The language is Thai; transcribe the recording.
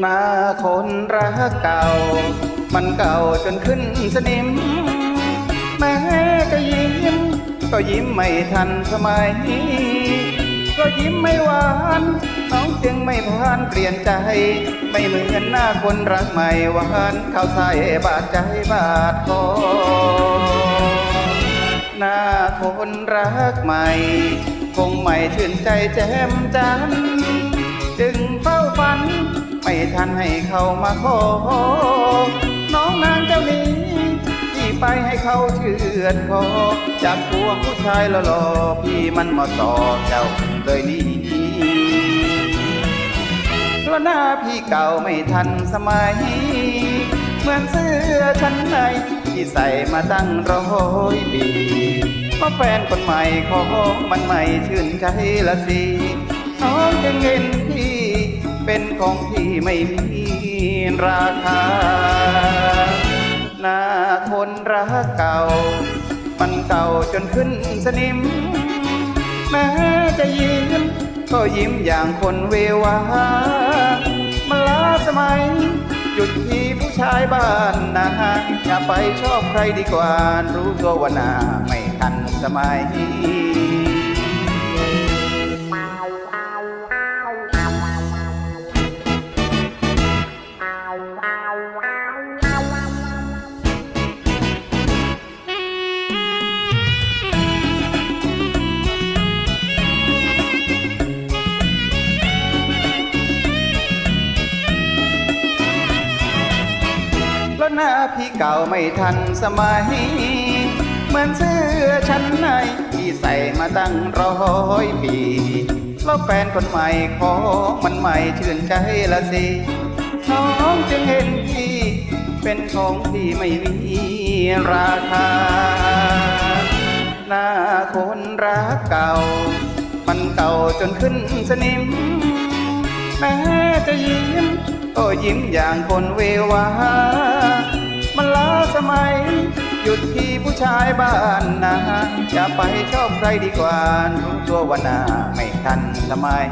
หน้าคนรักเก่า มันเก่าจนขึ้นสนิม แม้จะยิ้ม ก็ยิ้มไม่ทันสมัยก็ยิ้มไม่หวาน น้องจึงไม่พานเปลี่ยนใจ ไม่เหมือนหน้าคนรักใหม่หวานเข้าใส่บาดใจบาดคอหน้าคนรักใหม่ คงไม่ชื่นใจแจ่มจันทร์จึงเฝ้าฝัน ไม่ทันให้เขามาขอน้องนางเจ้านี้ ไปให้เขาเชื่อดคอจากพวงผู้ชายหล่อๆพี่มันมาต่อเจ้าเลยนี้เพราะหน้าพี่เก่าไม่ทันสมัย เหมือนเสื้อชั้นในที่ใส่มาตั้งร้อยปีเพราะแฟนคนใหม่ของมันใหม่ชื่นใจละสิน้องจึงเห็นพี่เป็นของที่ไม่มีราคา นรักเก่า มันเก่าจนขึ้นสนิม แม้จะยิ้มก็ยิ้มอย่างคนเววามาลาสมัย หยุดที่ผู้ชายบ้านนาอย่าไปชอบใครดีกว่า รู้ตัวว่านาไม่ทันสมัย พี่เก่าไม่ทันสมัย เหมือนเสื้อชั้นในที่ใส่มาตั้งร้อยปี แล้วแฟนคนใหม่ของมันใหม่ชื่นใจละสิน้องจึงเห็นพี่เป็นของที่ไม่มีราคา หน้าคนรักเก่า มันเก่าจนขึ้นสนิม แม้จะยิ้มก็ยิ้มอย่างคนเวว้า สมัย หยุดที่ผู้ชายบ้านนาจะไปชอบใครดีกว่ารู้ตัวว่านาไม่ทันสมัย